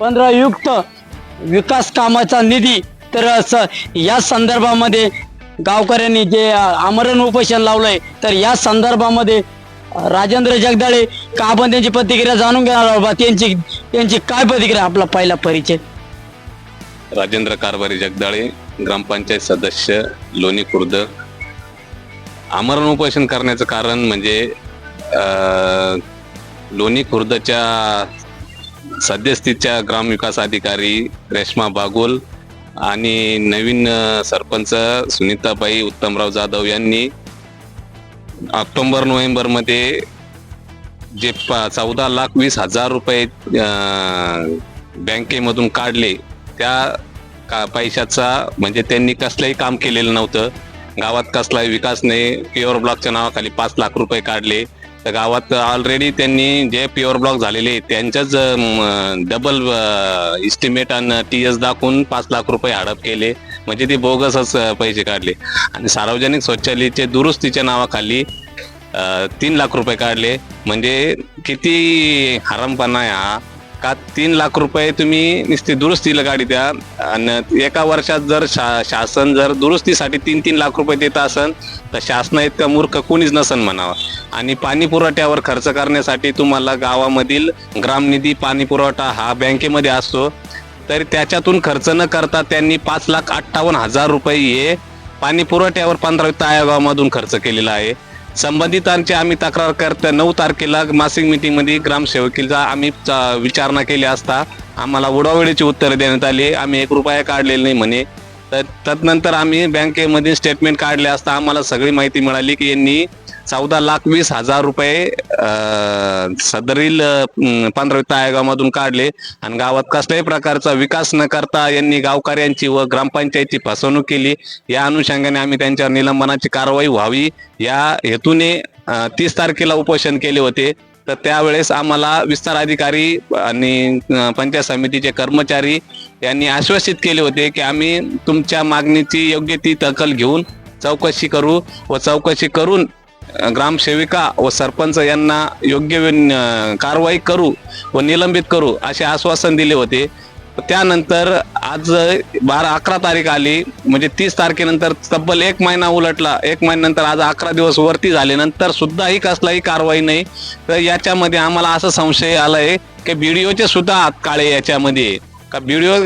पंधरा युक्त विकास कामाचा निधी तर या संदर्भामध्ये गावकऱ्यांनी जे आमरण उपोषण लावलंय तर या संदर्भामध्ये राजेंद्र जगदाळे का आपण त्यांची प्रतिक्रिया जाणून घेणार बाबा त्यांची त्यांची काय प्रतिक्रिया आपला पहिला परिचय? राजेंद्र कारभारी जगदाळे ग्रामपंचायत सदस्य लोणी खुर्द आमरण उपोषण करण्याचं कारण म्हणजे लोणी खुर्दच्या सद्यस्थितीच्या ग्रामविकास अधिकारी रेश्मा बागोल आणि नवीन सरपंच सुनीताबाई उत्तमराव जाधव यांनी ऑक्टोंबर नोव्हेंबरमध्ये जे चौदा लाख वीस हजार रुपये बँकेमधून काढले त्या का पैशाचा म्हणजे त्यांनी कसलंही काम केलेलं नव्हतं. गावात कसलाही विकास नाही. प्युअर ब्लॉकच्या नावाखाली पाच लाख रुपये काढले. तर गावात ऑलरेडी त्यांनी जे प्युअर ब्लॉक झालेले त्यांच्याच डबल इस्टिमेट आणि टी एस दाखवून पाच लाख रुपये हडप केले. म्हणजे ते बोगसच पैसे काढले. आणि सार्वजनिक शौचालयाचे दुरुस्तीच्या नावाखाली तीन लाख रुपये काढले. म्हणजे किती हरामपणा आहे हा. का तीन लाख रुपये तुम्ही नुसती दुरुस्तीला गाडी द्या. आणि एका वर्षात जर शा शासन जर दुरुस्तीसाठी तीन तीन लाख रुपये देत असन तर शासना इतका मूर्ख कोणीच नसन म्हणावा. आणि पाणी पुरवठ्यावर खर्च करण्यासाठी तुम्हाला गावामधील ग्रामनिधी पाणी पुरवठा हा बँकेमध्ये असतो. तर त्याच्यातून खर्च न करता त्यांनी पाच लाख अठ्ठावन्न हजार रुपये हे पाणी पुरवठ्यावर पंधरा आयोगामधून खर्च केलेला आहे. संबंधितांची आम्ही तक्रार करत नऊ तारखेला मासिक मिटिंगमध्ये ग्रामसेवकीचा आम्ही चा- विचारणा केली असता आम्हाला उडावेळीची उत्तरं देण्यात आली. आम्ही एक रुपया काढलेला नाही म्हणे. तर तदनंतर आम्ही बँकेमध्ये स्टेटमेंट काढले असता आम्हाला सगळी माहिती मिळाली की यांनी चौदा लाख वीस हजार रुपये सदरील पंधरा वित्त आयोगामधून काढले. आणि गावात कसल्याही प्रकारचा विकास न करता यांनी गावकऱ्यांची व ग्रामपंचायतची फसवणूक केली. या अनुषंगाने आम्ही त्यांच्यावर निलंबनाची कारवाई व्हावी. या हेतूने तीस तारखेला उपोषण केले होते. तर त्यावेळेस आम्हाला विस्तार अधिकारी आणि पंचायत समितीचे कर्मचारी यांनी आश्वासित केले होते की आम्ही तुमच्या मागणीची योग्य ती दखल घेऊन चौकशी करू व चौकशी करून ग्रामसेविका व सरपंच यांना योग्य कारवाई करू व निलंबित करू असे आश्वासन दिले होते. त्यानंतर आज बारा अकरा तारीख आली. म्हणजे तीस तारखेनंतर तब्बल एक महिना उलटला. एक महिन्यानंतर आज अकरा दिवस वरती झाले. नंतर सुद्धाही कसलाही कारवाई नाही. तर याच्यामध्ये आम्हाला असा संशय आलाय की बीडीओचे सुद्धा हात काळे याच्यामध्ये. का बीडीओ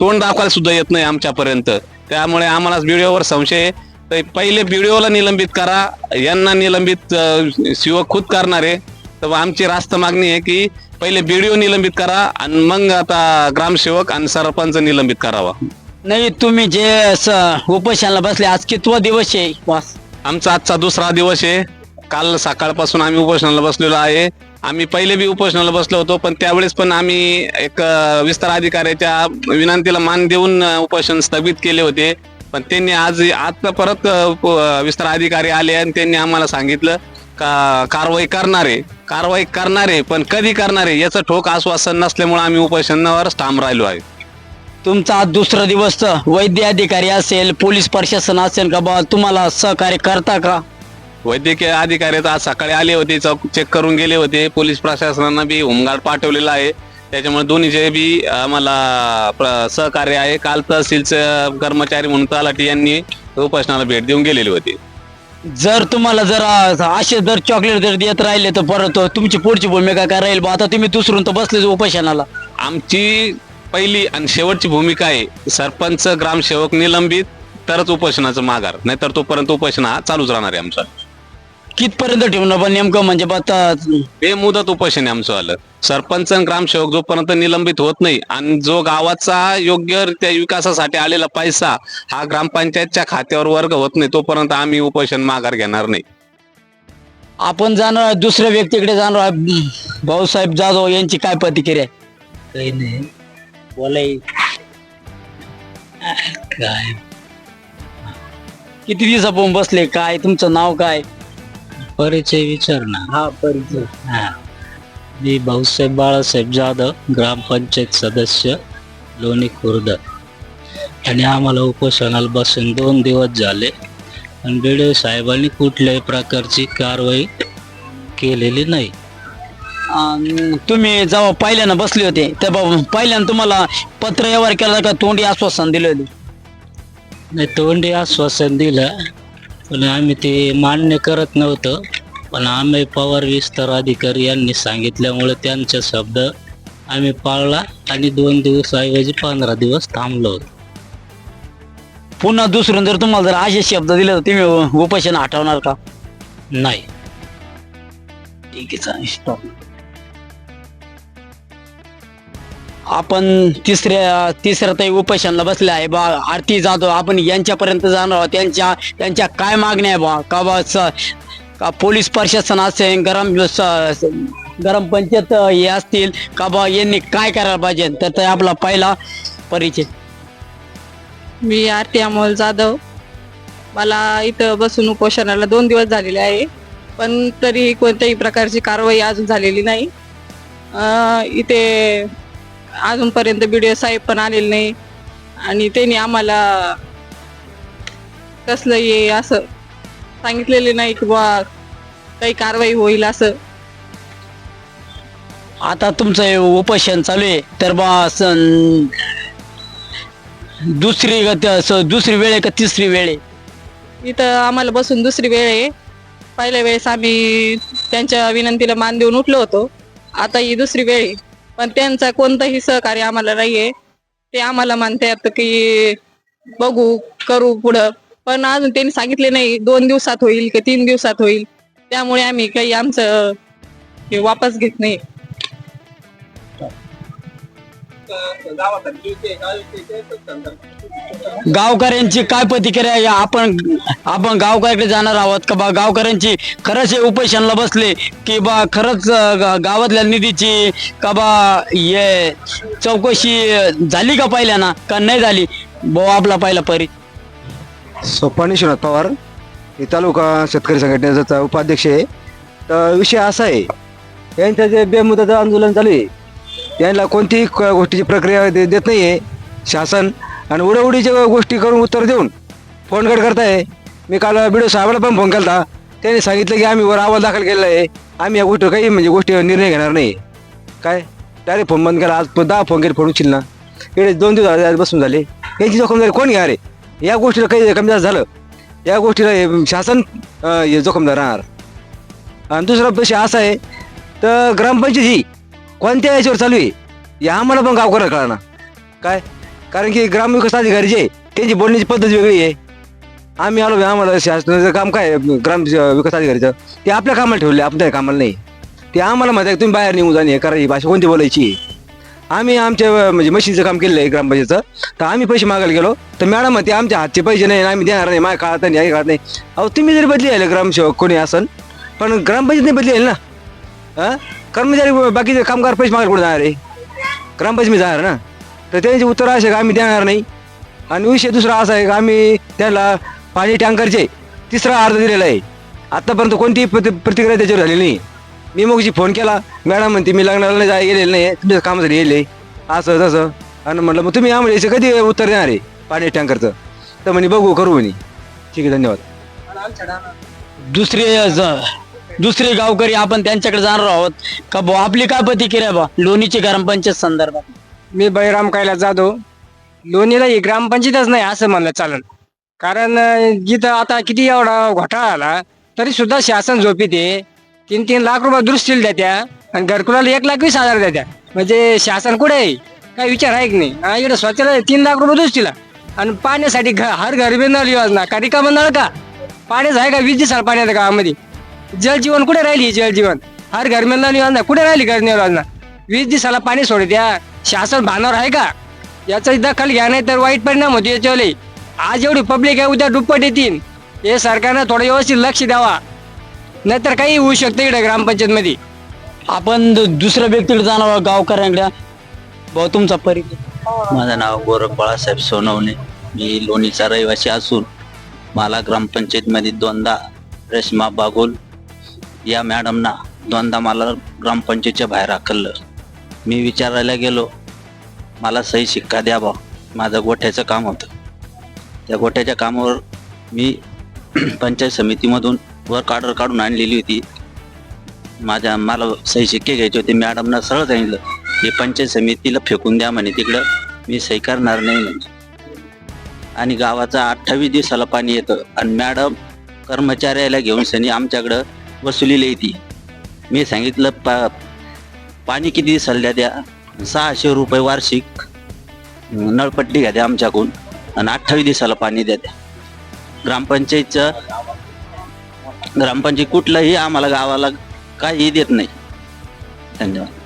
तोंड दाखवायला सुद्धा येत नाही आमच्यापर्यंत. त्यामुळे आम्हाला बीडीओवर संशय आहे. तर पहिले बीडीओला निलंबित करा. यांना निलंबित शिव खुद करणारे. तर आमची रास्त मागणी आहे की पहिले बीडीओ निलंबित करा आणि मग आता ग्रामसेवक आणि सरपंच निलंबित करावा. नाही तुम्ही जे उपोषणाला बसले आज कितवा दिवस आहे? वास. आमचा आजचा दुसरा दिवस आहे. काल सकाळपासून आम्ही उपोषणाला बसलेलो आहे. आम्ही पहिले बी उपोषणाला बसलो होतो पण त्यावेळेस पण आम्ही एक विस्तार अधिकाऱ्याच्या विनंतीला मान देऊन उपोषण स्थगित केले होते. पण त्यांनी आज आता परत विस्तार अधिकारी आले आणि त्यांनी आम्हाला सांगितलं का कारवाई करणारे कारवाई करणारे पण कधी करणारे याचं ठोक आश्वासन नसल्यामुळे आम्ही उपोषणावर ठाम राहिलो आहे. तुमचा आज दुसरा दिवस वैद्य अधिकारी असेल पोलीस प्रशासन असेल का बा तुम्हाला सहकार्य करता का? वैद्यकीय अधिकारी तर आज सकाळी आले होते चौक चेक करून गेले होते पोलीस प्रशासनानं बी होमगार्ड पाठवलेला आहे. त्याच्यामुळे दोन्हीचे बी आम्हाला प्र- सहकार्य आहे. काल तहसीलचे कर्मचारी म्हणून तलाठी यांनी उपोषणाला भेट देऊन गेलेले होते. जर तुम्हाला जर अ, असे जर चॉकलेट जर देत राहिले तर परत तुमची पुढची भूमिका काय राहील बा? आता तुम्ही दुसरून तर बसले उपोषणाला. आमची पहिली आणि शेवटची भूमिका आहे सरपंच ग्रामसेवक निलंबित तरच उपोषणाचं माघार. नाहीतर तोपर्यंत उपोषण हा चालूच राहणार आहे आमचा. कितपर्यंत ठेवणं पण नेमकं म्हणजे बा आता बेमुदत उपोषण आहे आमचं आलं. सरपंच आणि ग्रामसेवक जोपर्यंत निलंबित होत नाही आणि जो गावाचा योग्य त्या विकासासाठी आलेला पैसा हा ग्रामपंचायतच्या खात्यावर वर्ग होत नाही तोपर्यंत आम्ही उपोषण माघार घेणार नाही. आपण जाणार आहे, दुसऱ्या व्यक्तीकडे जाणार. आहे. भाऊसाहेब जाधव यांची काय प्रतिक्रिया आहे? काही नाही. बोलाय. काय? किती दिवसापासून बसले? काय? तुमचं नाव काय? परिचय विचार ना हा परिचय. हा. मी भाऊसाहेब बाळासाहेब जाधव ग्रामपंचायत सदस्य लोणी खुर्द. आणि आम्हाला उपोषणाला बसून दोन दिवस झाले. आणि बीडीओ साहेबांनी कुठल्याही प्रकारची कारवाई केलेली नाही. अं, तुम्ही जेव्हा पहिल्यानं बसले होते तेव्हा पहिल्यानं तुम्हाला पत्र व्यवहार केला का तोंडी आश्वासन दिले होते? नाही तोंडी आश्वासन दिलं. पण आम्ही ते मान्य करत नव्हतं. पण आम्ही पवार विस्तार अधिकारी यांनी सांगितल्यामुळे त्यांचा शब्द आम्ही पाळला आणि दोन दिवस ऐवजी पंधरा दिवस थांबलो होतो. पुन्हा दुसरून जर तुम्हाला जर असे शब्द दिले तर तुम्ही उपोषण हटवणार का? नाही. ठीक आहे चालेल. stop. आपण तिसऱ्या तिसऱ्या ताई उपोषणला बसले आहे बा. आरती जाधव आपण यांच्यापर्यंत जाणार आहोत. त्यांच्या त्यांच्या काय मागण्या आहे बा? का बा स- का पोलीस प्रशासन असेल गरम स- गरम पंचायत हे असतील का बा यांनी काय करायला पाहिजे? तर ते आपला पहिला परिचय. मी आरती अमोल जाधव. मला इथं बसून उपोषणाला दोन दिवस झालेले आहे. पण तरी कोणत्याही प्रकारची कारवाई अजून झालेली नाही. अं, इथे अजूनपर्यंत बी डी ओ साहेब पण आलेले नाही. आणि त्यांनी आम्हाला कसलं ये असं सांगितलेले नाही की बा काही कारवाई होईल असं. आता तुमचं हे उपोषण चालू आहे तर बा सन- दुसरी ग- स- दुसरी वेळ आहे का तिसरी वेळ आहे? इथं आम्हाला बसून दुसरी वेळ आहे. पहिल्या वेळेस आम्ही त्यांच्या विनंतीला मान देऊन उठलो होतो. आता ही दुसरी वेळ आहे. पण त्यांचा कोणतंही सहकार्य आम्हाला नाहीये. ते आम्हाला मानतात की बघू करू पुढं. पण अजून त्यांनी सांगितले नाही दोन दिवसात होईल की तीन दिवसात होईल. त्यामुळे आम्ही काही आमचं वापस घेत नाही. गावकऱ्यांची काय प्रतिक्रिया आहे? आपण आपण गावकऱ्याकडे जाणार आहोत का बा? गावकऱ्यांची खरंच हे उपोषणला बसले की बा खरंच अं, गा- गावातल्या निधीची का बा ये चौकशी झाली का पहिल्याना का नाही झाली? भाऊ आपला पहिला परी. सोपानी शिवनाथ पवार हे तालुका शेतकरी संघटनेचा उपाध्यक्ष आहे. तर विषय असा आहे यांचं जे बेमुदत आंदोलन चालू आहे यांना कोणतीही क- गोष्टीची प्रक्रिया दे- देत नाही आहे शासन आणि उडवडीच्या गोष्टी करून उत्तर देऊन फोन कट करताय. मी काल बिडो साहेबाला पण फोन केला त्यांनी सांगितलं की आम्ही वर अहवाल दाखल केलेला आहे. आम्ही या गोष्टी काही म्हणजे गोष्टी निर्णय घेणार नाही. काय? डायरेक्ट फोन बंद केला. आज प- दहा फोन केले फोन उचल ना. इकडे दोन दिवस झाले, आज बसून झाले. यांची जोखमदारी कोण घ्या रे या गोष्टीला काही कमी जास्त झालं. या गोष्टीला हे शासन अं, हे जोखमदार राहणार. आणि दुसरा विषय असा आहे तर ग्रामपंचायत ही कोणत्या याच्यावर चालू आहे? हे आम्हाला पण गावकऱ्या कळणार. काय? कारण की ग्रामविकास अधिकारी जे आहे, त्यांची बोलण्याची पद्धत वेगळी आहे. आम्ही आलो आम्हाला शासनाचं काम काय आहे, ग्राम विकास अधिकारीचं. ते आपल्या कामाला ठेवले आपल्या कामाला नाही. ते आम्हाला माहिती आहे तुम्ही बाहेर निघून जाणे करायची भाषा कोणती बोलायची आहे. आम्ही आमच्या अं, म्हणजे मशीनचं काम केलेलं आहे ग्रामपंचायतचं. तर आम्ही पैसे मागायला गेलो. तर मॅडम म्हणते आमच्या हातचे पैसे नाही आम्ही देणार नाही माझ्या काळात नाही काळात नाही. अहो तुम्ही जरी बदली आले ग्रामसेवक कोणी असन पण ग्रामपंचायत नाही बदली आहे ना? हां कर्मचारी बाकीचे कामगार पैसे मागायला कुठे जाणार? आहे ग्रामपंचायत मी जाणार ना? तर त्यांची उत्तर असे का आम्ही देणार नाही. आणि विषय दुसरा असा आहे का आम्ही त्याला पाणी टँकरचे तिसरा अर्ज दिलेला आहे. आत्तापर्यंत कोणतीही प्रति प्रतिक्रिया त्याच्यावर झालेली नाही. मी मगशी फोन केला मॅडम म्हणते मी लग्नाला नाही जाय गेलेलं नाही. तुमच्या कामासाठी येईल असं तसं. आणि म्हटलं मग तुम्ही आम्हाला याचं कधी उत्तर देणार आहे पाणी टँकरचं? तर म्हणे बघू करू म्हणे. ठीक आहे धन्यवाद. दुसरे दुसरे गावकरी आपण त्यांच्याकडे जाणार आहोत. का भाऊ आपली काय प्रतिक्रिया बा लोणीची ग्रामपंचायत संदर्भात. मी बैराम कैलास जाधव. लोणीला ही ग्रामपंचायतच नाही असं म्हणलं चालेल. कारण अं, जिथं आता किती एवढा घोटाळा आला तरी सुद्धा शासन झोपीत आहे. तीन तीन लाख रुपये दुरुस्तीला देत्या आणि घरकुलाला एक लाख वीस हजार देत्या. म्हणजे शासन कुठे आहे? काय विचार आहे की नाही? हा, इकडे स्वच्छता तीन लाख रुपये दुरुस्तीला आणि पाण्यासाठी घ हर घर बी नळ योजना. का रिकामं नळ का? पाण्याचं आहे का? वीस दिवसाला पाण्याच्या गावामध्ये. जलजीवन कुठे राहिली ही जलजीवन हर घर में योजना कुठे राहिली घर योजना वीस दिवसाला पाणी सोडत द्या. शासन भानावर आहे का? याचा दखल घ्या नाही तर वाईट परिणाम होतो याच्यावर आज एवढी पब्लिक आहे उद्या दुप्पट येतील. हे सरकारनं थोडं व्यवस्थित लक्ष द्यावा. नाहीतर काही होऊ शकतं इकडे ग्रामपंचायतमध्ये. आपण दु- दुसऱ्या व्यक्तीकडे जाणार गावकऱ्यांकडे. भाऊ तुमचा परिचय. माझं नाव गोरख बाळासाहेब सोनवणे. मी लोणीचा रहिवासी असून मला ग्रामपंचायतमध्ये दोनदा रेश्मा बागोल या मॅडमना दोनदा मला ग्रामपंचायतच्या बाहेर हाकललं मी विचारायला गेलो मला सही शिक्का द्यावा माझं गोठ्याचं काम होतं. त्या गोठ्याच्या कामावर मी पंचायत समितीमधून वर्क ऑर्डर काढून आणलेली होती. माझ्या मला सही शिक्के घ्यायचे होते. मॅडमना सरळ सांगितलं हे पंचायत समितीला फेकून द्या म्हणे तिकडं मी सही करणार नाही म्हणजे आणि गावाचा अठ्ठावीस दिवसाला पाणी येतं. आणि मॅडम कर्मचाऱ्याला घेऊन सनी आमच्याकडं वसुलीला येते मी सांगितलं पा पाणी किती सल्ल्या द्या. सहाशे रुपये वार्षिक नळपट्टी घ्या द्या आमच्याकडून. आणि अठ्ठावीस दिवसाला पाणी द्या द्या. ग्रामपंचायतचं ग्रामपंचायत कुठलंही आम्हाला गावाला काहीही देत नाही. धन्यवाद.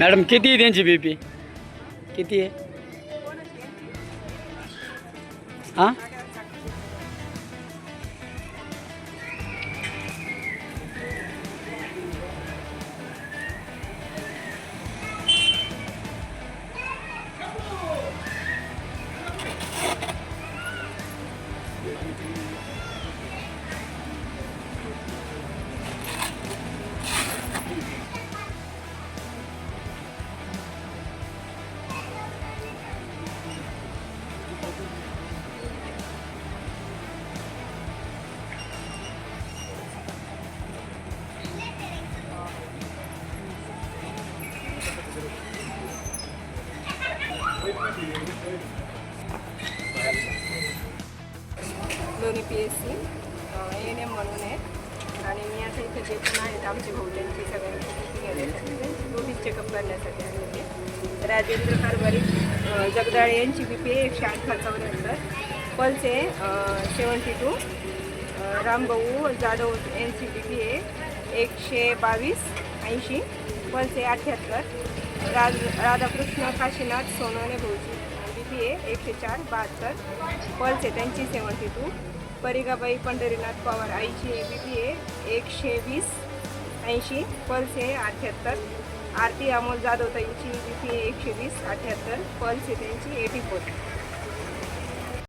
मॅडम किती आहे त्यांची बीपी किती आहे? हा? दोन्ही P S C N M म्हणून आहे. आणि मी आता इथे जे पण आहेत आमचे भाऊल्यांची सगळ्यांची दोन्ही चेकअप करण्यासाठी आले होते राजेंद्र कारभारी जगदाळे यांची बी पी एकशे आठ चौऱ्याहत्तर पल्स आहे सेवन्टी टू. रामभाऊ जाधव यांची बी पी ए एकशे बावीस ऐंशी. पल्स आहे अठ्ठ्याहत्तर राज राधाकृष्ण काशीनाथ सोनवणे भाऊची बी पी ए एकशे चार बहात्तर. पल्स आहे त्यांची सेवन्टी टू परिगाबाई पंढरीनाथ पवार आईची बी पी ए एकशे वीस ऐंशी. पल्स आहे अठ्ठ्याहत्तर आरती अमोल जाधव ताईंची बी पी ए एकशे वीस अठ्ठ्याहत्तर पल्स आहे त्यांची एटी फोर.